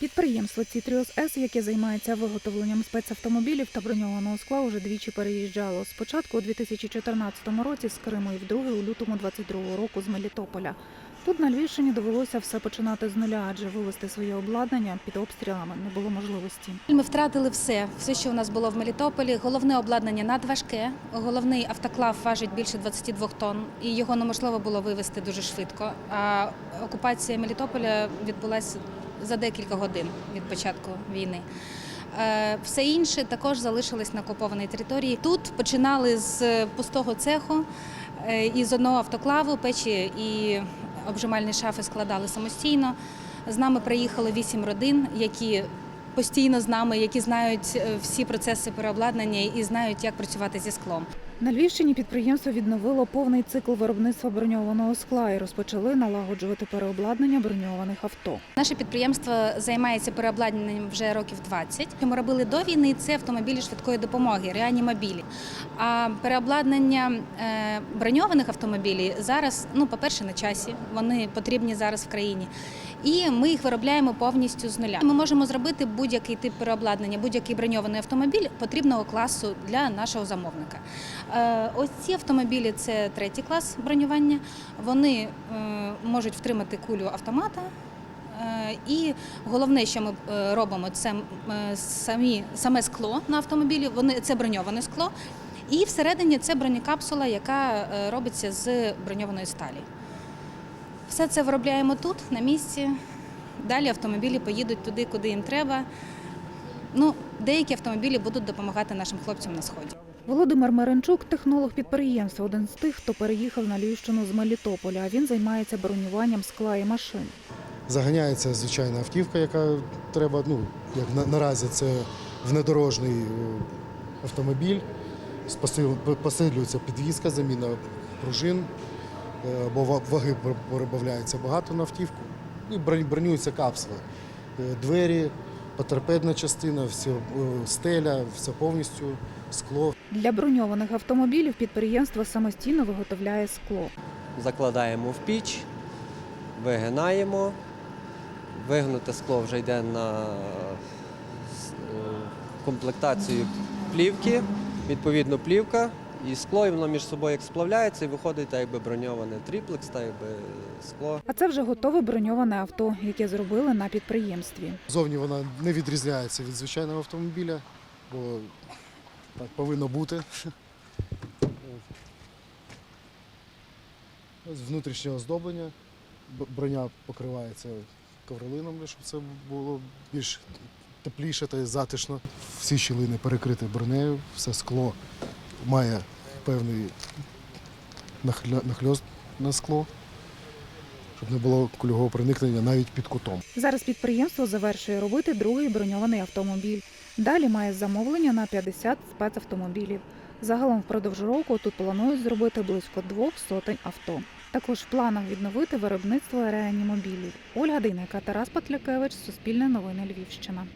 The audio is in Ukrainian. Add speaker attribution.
Speaker 1: Підприємство Цітріос С, яке займається виготовленням спецавтомобілів та броньованого скла, уже двічі переїжджало. Спочатку у 2014 році з Криму і вдруге у лютому 22 року з Мелітополя. Тут на Львівщині довелося все починати з нуля, адже вивезти своє обладнання під обстрілами не було можливості.
Speaker 2: Ми втратили все, все, що у нас було в Мелітополі. Головне обладнання надважке. Головний автоклав важить більше 22 тонн, і його неможливо було вивезти дуже швидко. А окупація Мелітополя відбулася за декілька годин від початку війни. Е, Все інше також залишилось на окупованій території. Тут починали з пустого цеху е, і з одного автоклаву печі і обжимальні шафи складали самостійно. З нами приїхало вісім родин, які постійно з нами, які знають е, всі процеси переобладнання і знають, як працювати зі склом.
Speaker 1: На Львівщині підприємство відновило повний цикл виробництва броньованого скла і розпочали налагоджувати переобладнання броньованих авто.
Speaker 2: Наше підприємство займається переобладнанням вже років 20. Ми робили до війни це автомобілі швидкої допомоги, реанімобілі. А переобладнання е, броньованих автомобілів зараз, ну, по-перше, на часі. Вони потрібні зараз в країні. І ми їх виробляємо повністю з нуля. Ми можемо зробити будь-який тип переобладнання, будь-який броньований автомобіль потрібного класу для нашого замовника. Е, Ось ці автомобілі це третій клас бронювання. Вони е, можуть втримати кулю автомата. Е, І головне, що ми робимо, це самі саме скло на автомобілі. Вони це броньоване скло, і всередині це бронекапсула, яка робиться з броньованої сталі. Все це виробляємо тут, на місці. Далі автомобілі поїдуть туди, куди їм треба. Ну, деякі автомобілі будуть допомагати нашим хлопцям на сході.
Speaker 1: Володимир Меренчук, технолог підприємства, один з тих, хто переїхав на Львівщину з Мелітополя. Він займається бронюванням скла і машин.
Speaker 3: Заганяється звичайна автівка, яка треба, ну, як на, наразі це внедорожний е, автомобіль, посилюється підвізка, заміна пружин, е, бо ваги перебавляється багато на автівку. І бронюються капсули. Е, Двері, потерпедна частина, все, е, стеля, все повністю скло.
Speaker 1: Для броньованих автомобілів підприємство самостійно виготовляє скло.
Speaker 4: закладаємо в піч, вигинаємо. Вигнуте скло вже йде на е, комплектацію плівки, відповідно плівка і скло, і воно між собою як сплавляється і виходить так якби броньоване тріплекс, так якби скло.
Speaker 1: А це вже готове броньоване авто, яке зробили на підприємстві.
Speaker 3: Зовні вона не відрізняється від звичайного автомобіля, бо так повинно бути. Ось внутрішнє оздоблення. Броня покривається ковролином, щоб це було більш тепліше та й затишно. Всі щілини перекриті бронею, все скло має певний нахльост на скло, щоб не було кульового проникнення навіть під кутом.
Speaker 1: Зараз підприємство завершує робити другий броньований автомобіль. Далі має замовлення на 50 спецавтомобілів. Загалом впродовж року тут планують зробити близько двох сотень авто. Також в планах відновити виробництво реанімобілів. Ольга Дейнека, Тарас Патлякевич, Суспільне новини Львівщина.